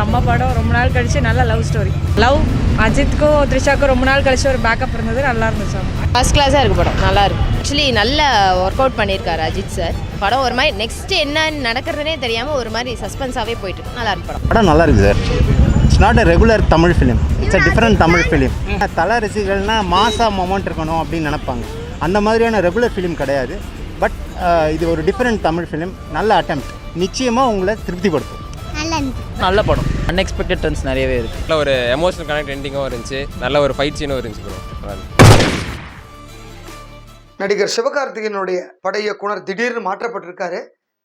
செம்ம படம். ரொம்ப நாள் கழிச்சு நல்ல லவ் ஸ்டோரி லவ் அஜித்துக்கும் த்ரிஷாக்கும் ரொம்ப நாள் கழிச்சு ஒரு பேக்கப் இருந்தது. நல்லா இருந்துச்சு ஃபர்ஸ்ட் கிளாஸாக இருக்கு படம். நல்லா இருக்கு. ஆக்சுவலி நல்ல ஒர்க் அவுட் பண்ணியிருக்காரு அஜித் சார் படம் ஒரு மாதிரி நெக்ஸ்ட் என்ன நடக்கிறதுனே தெரியாமல் ஒரு மாதிரி சஸ்பென்ஸாகவே போயிட்டு இருக்கு. நல்லா இருக்கு படம். படம் நல்லா இருக்குது sir it's not a regular Tamil film it's a different Tamil film Thala ரசிகர்கள்னா மாசா மொமெண்ட் இருக்கணும் அப்படின்னு நினைப்பாங்க. அந்த மாதிரியான ரெகுலர் ஃபிலிம் கிடையாது. பட் இது ஒரு டிஃப்ரெண்ட் தமிழ் ஃபிலிம் நல்ல அட்டெம்ப்ட் நிச்சயமாக உங்களை திருப்திப்படுத்தும். நல்ல படம். அன்எக்ஸ்பெக்டட் டர்ன்ஸ் நிறையவே இருக்குது நல்ல ஒரு எமோஷனல் கனெக்ட் எண்டிங்கும் இருந்துச்சு. நல்ல ஒரு ஃபைட் சீனும் இருந்துச்சு ப்ரோ நடிகர் சிவகார்த்திகேயனுடைய பட இயக்குனர் திடீர்னு மாற்றப்பட்டிருக்காரு.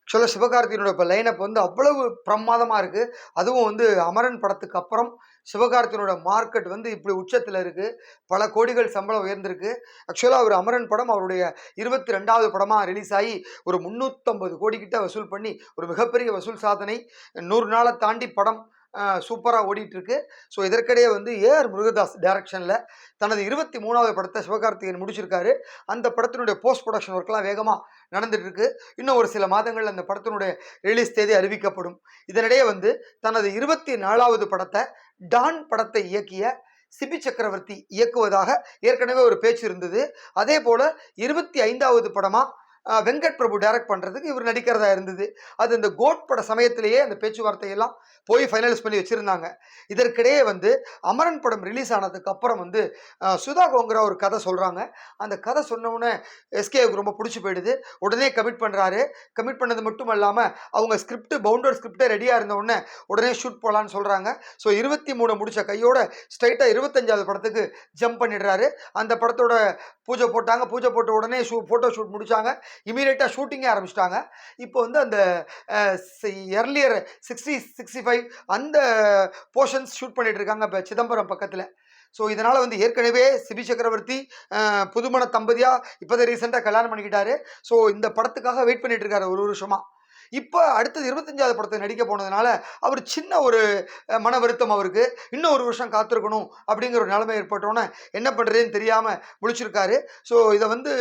ஆக்சுவலாக சிவகார்த்திகேயனோட இப்போ லைனப் வந்து அவ்வளவு பிரமாதமாக இருக்குது அதுவும் வந்து அமரன் படத்துக்கு அப்புறம் சிவகார்த்திகேயனோட மார்க்கெட் வந்து இப்படி உச்சத்தில் இருக்குது பல கோடிகள் சம்பளம் உயர்ந்திருக்கு. ஆக்சுவலாக அவர் அமரன் படம் அவருடைய இருபத்தி ரெண்டாவது படமாக ரிலீஸ் ஆகி ஒரு முந்நூற்றம்பது கோடி வசூல் பண்ணி ஒரு மிகப்பெரிய வசூல் சாதனை. நூறு நாளை தாண்டி படம் சூப்பராக ஓடிட்டுருக்கு. ஸோ இதற்கிடையே வந்து ஏஆர் முருகதாஸ் டைரக்ஷனில் தனது இருபத்தி மூணாவது படத்தை சிவகார்த்திகேயன் முடிச்சிருக்காரு. அந்த படத்தினுடைய போஸ்ட் ப்ரொடக்ஷன் ஒர்க்லாம் வேகமாக நடந்துகிட்ருக்கு இன்னும் ஒரு சில மாதங்கள் அந்த படத்தினுடைய ரிலீஸ் தேதி அறிவிக்கப்படும். இதனிடையே வந்து தனது இருபத்தி நாலாவது படத்தை டான் படத்தை இயக்கிய சிபி சக்கரவர்த்தி இயக்குவதாக ஏற்கனவே ஒரு பேச்சு இருந்தது. அதே போல் இருபத்தி ஐந்தாவது படமாக வெங்கட் பிரபு டைரக்ட் பண்ணுறதுக்கு இவர் நடிக்கிறதா இருந்தது. அது இந்த கோட் பட சமயத்திலேயே அந்த பேச்சுவார்த்தையெல்லாம் போய் ஃபைனலைஸ் பண்ணி வச்சுருந்தாங்க. இதற்கிடையே வந்து அமரன் படம் ரிலீஸ் ஆனதுக்கு அப்புறம் வந்து சுதா கோங்கரா ஒரு கதை சொல்கிறாங்க அந்த கதை சொன்னவுடனே எஸ்கேவுக்கு ரொம்ப பிடிச்சி போயிடுது. உடனே கமிட் பண்ணுறாரு கமிட் பண்ணது மட்டும் இல்லாமல் அவங்க ஸ்கிரிப்ட் பவுண்டர் ஸ்கிரிப்டே ரெடியாக இருந்தவுடனே உடனே ஷூட் போகலான்னு சொல்கிறாங்க ஸோ இருபத்தி மூணு முடித்த கையோட ஸ்ட்ரைட்டாக இருபத்தஞ்சாவது படத்துக்கு ஜம்ப் பண்ணிடுறாரு. அந்த படத்தோட பூஜை போட்டாங்க. பூஜை போட்ட உடனே ஷூ ஃபோட்டோ ஷூட் முடித்தாங்க இமீடியட்டாக ஷூட்டிங்கே ஆரம்பிச்சிட்டாங்க. இப்போ வந்து அந்த எர்லியர் சிக்ஸ்டி சிக்ஸ்டி ஃபைவ் அந்த போர்ஷன்ஸ் ஷூட் பண்ணிகிட்டு இருக்காங்க இப்போ சிதம்பரம் பக்கத்தில். ஸோ இதனால் வந்து ஏற்கனவே சிபி சக்கரவர்த்தி புதுமண தம்பதியாக இப்போதான் ரீசெண்டாக கல்யாணம் பண்ணிக்கிட்டாரு. ஸோ இந்த படத்துக்காக வெயிட் பண்ணிகிட்டு இருக்காரு ஒரு வருஷமாக இப்போ அடுத்தது இருபத்தஞ்சாவது படத்தை நடிக்க போனதுனால அவர் சின்ன ஒரு மன வருத்தம் அவருக்கு. இன்னும் ஒரு வருஷம் காத்திருக்கணும் அப்படிங்கிற ஒரு நிலைமை ஏற்பட்டோன்னே என்ன பண்ணுறதுன்னு தெரியாமல் முழிச்சிருக்காரு. ஸோ இதை வந்து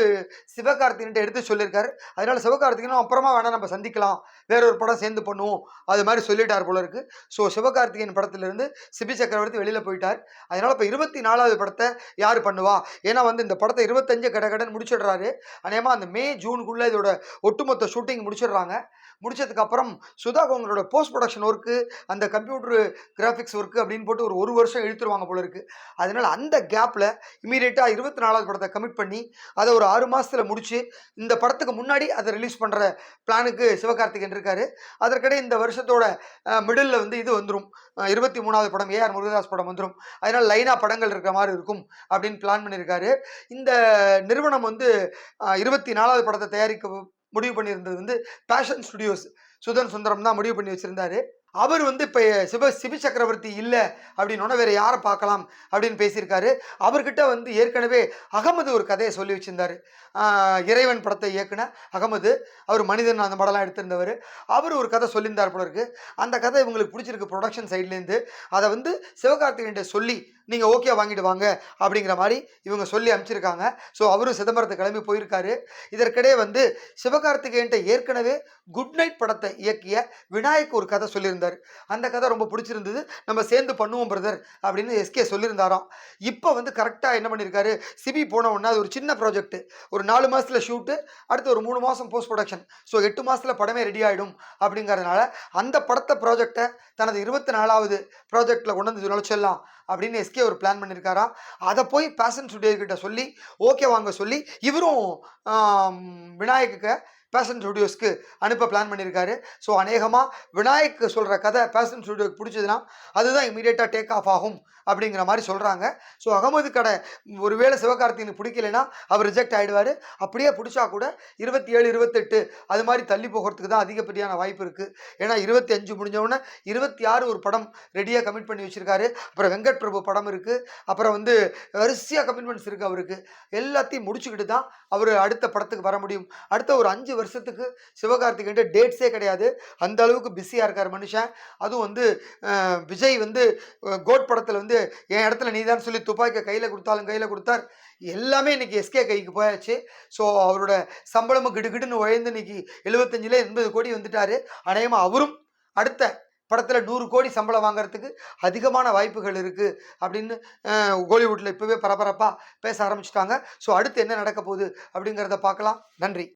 சிவகார்த்திகன்ட்டு எடுத்து சொல்லியிருக்காரு. அதனால சிவகார்த்திகனும் அப்புறமா வேணால் நம்ம சந்திக்கலாம். வேற ஒரு படம் சேர்ந்து பண்ணுவோம். அது மாதிரி சொல்லிட்டார் போல இருக்கு. ஸோ சிவகார்த்திகேயன் படத்திலிருந்து சிபி சக்கரவர்த்தி வெளியில் போயிட்டார். அதனால் இப்போ இருபத்தி நாலாவது படத்தை யார் பண்ணுவா? ஏன்னா வந்து இந்த படத்தை இருபத்தஞ்சு கடகடன் முடிச்சிடுறாரு. அநேகமாக அந்த மே ஜூனுக்குள்ளே இதோட ஒட்டுமொத்த ஷூட்டிங் முடிச்சிடுறாங்க. முடிச்சதுக்கப்புறம் சுதா உங்களோட போஸ்ட் ப்ரொடக்ஷன் ஒர்க்கு அந்த கம்ப்யூட்டர் கிராஃபிக்ஸ் ஒர்க்கு அப்படின்னு போட்டு ஒரு ஒரு வருஷம் இழுத்துருவாங்க போல இருக்கு. அதனால அந்த கேப்பில் இமீடியட்டாக இருபத்தி நாலாவது படத்தை கமிட் பண்ணி அதை ஒரு ஆறு மாதத்தில் முடித்து இந்த படத்துக்கு முன்னாடி அதை ரிலீஸ் பண்ணுற பிளானுக்கு சிவகார்த்திகேயன் இருக்காரு. அதற்கிடையே இந்த வருஷத்தோட மிடில் வந்து இது வந்துடும் இருபத்தி மூணாவது படம் ஏஆர் முருகதாஸ் படம் வந்துடும் அதனால் லைனாக படங்கள் இருக்கிற மாதிரி இருக்கும் அப்படின்னு பிளான் பண்ணியிருக்காரு. இந்த நிறுவனம் வந்து இருபத்தி நாலாவது படத்தை தயாரிக்க முடிவு பண்ணியிருந்தது வந்து பேஷன் ஸ்டுடியோஸ் சுதன் சுந்தரம் தான் முடிவு பண்ணி வச்சுருந்தாரு. அவர் வந்து இப்போ சிவ சிபி சக்கரவர்த்தி இல்லை அப்படின்னோட வேற யாரை பார்க்கலாம் அப்படின்னு பேசியிருக்காரு. அவர்கிட்ட வந்து ஏற்கனவே அகமது ஒரு கதையை சொல்லி வச்சுருந்தார். இறைவன் படத்தை இயக்குன அகமது அவர் மனிதன் அந்த படம்லாம் எடுத்திருந்தவர். அவர் ஒரு கதை சொல்லியிருந்தார் போல இருக்குது அந்த கதை இவங்களுக்கு பிடிச்சிருக்கு ப்ரொடக்ஷன் சைட்லேருந்து அதை வந்து சிவகார்த்திகேயன் சொல்லி நீங்கள் ஓகே வாங்கிட்டு வாங்க அப்படிங்கிற மாதிரி இவங்க சொல்லி அனுப்பிச்சிருக்காங்க. ஸோ அவரும் சிதம்பரத்தை கிளம்பி போயிருக்காரு. இதற்கிடையே வந்து சிவகார்த்திகேயன்ட்ட ஏற்கனவே குட் நைட் படத்தை இயக்கிய விநாயக் ஒரு கதை சொல்லியிருந்தார். அந்த கதை ரொம்ப பிடிச்சிருந்தது. நம்ம சேர்ந்து பண்ணுவோம் பிரதர் அப்படின்னு எஸ்கே சொல்லியிருந்தாராம். இப்போ வந்து கரெக்டாக என்ன பண்ணியிருக்காரு சிபி போன உடனே அது ஒரு சின்ன ப்ராஜெக்ட் ஒரு நாலு மாதத்தில் ஷூட்டு அடுத்து ஒரு மூணு மாதம் போஸ்ட் ப்ரொடக்ஷன் ஸோ எட்டு மாதத்தில் படமே ரெடி ஆகிடும் அப்படிங்கிறதுனால அந்த படத்தை ப்ராஜெக்டை தனது இருபத்தி நாலாவது ப்ராஜெக்டில் கொண்டு வந்து நுழைச்சிடலாம் அப்படின்னு எஸ்கே ஒரு பிளான் பண்ணியிருக்காராம் அதை போய் பேஷன் ஸ்டுடியோ கிட்ட சொல்லி ஓகே வாங்க சொல்லி இவரும் ஆம், பேஷன் ஸ்டுடியோஸ்க்கு அனுப்ப பிளான் பண்ணியிருக்காரு ஸோ அநேகமாக விநாயக் சொல்கிற கதை பேஷன் ஸ்டுடியோக்கு பிடிச்சதுன்னா அதுதான் இமீடியட்டாக டேக் ஆஃப் ஆகும் அப்படிங்கிற மாதிரி சொல்கிறாங்க ஸோ அகமது கடை ஒருவேளை சிவகார்த்திகனுக்கு பிடிக்கலைன்னா அவர் ரிஜெக்ட் ஆகிடுவார் அப்படியே பிடிச்சா கூட இருபத்தி ஏழு இருபத்தெட்டு அது மாதிரி தள்ளி போகிறதுக்கு தான் அதிகப்படியான வாய்ப்பு இருக்குது ஏன்னா இருபத்தி அஞ்சு முடிஞ்சவுடனே இருபத்தி ஆறு ஒரு படம் ரெடியாக கமிட் பண்ணி வச்சுருக்காரு. அப்புறம் வெங்கட் பிரபு படம் இருக்குது அப்புறம் வந்து வரிசையாக கமிட்மெண்ட்ஸ் இருக்குது அவருக்கு. எல்லாத்தையும் முடிச்சுக்கிட்டு தான் அவர் அடுத்த படத்துக்கு வர முடியும். அடுத்த ஒரு அஞ்சு வருஷத்துக்கு சிவகார்த்திகேயன் டேட்ஸே கிடையாது. அந்த அளவுக்கு பிஸியாக இருக்கார் மனுஷன். அதுவும் வந்து விஜய் வந்து கோட் படத்தில் வந்து என் இடத்துல நீ தான் சொல்லி துப்பாக்கியை கையில் கொடுத்தாலும் கையில் கொடுத்தார். எல்லாமே இன்னைக்கு எஸ்கே கைக்கு போயாச்சு. ஸோ அவரோட சம்பளமும் கிடுகிடுன்னு உழைந்து இன்னைக்கு எழுபத்தஞ்சில் எண்பது கோடி வந்துட்டார். அநேகமாக அவரும் அடுத்த படத்தில் நூறு கோடி சம்பளம் வாங்குறதுக்கு அதிகமான வாய்ப்புகள் இருக்குது அப்படின்னு கோலிவுட்டில் இப்போவே பரபரப்பாக பேச ஆரம்பிச்சிட்டாங்க. ஸோ அடுத்து என்ன நடக்க போகுது அப்படிங்கிறத பார்க்கலாம். நன்றி.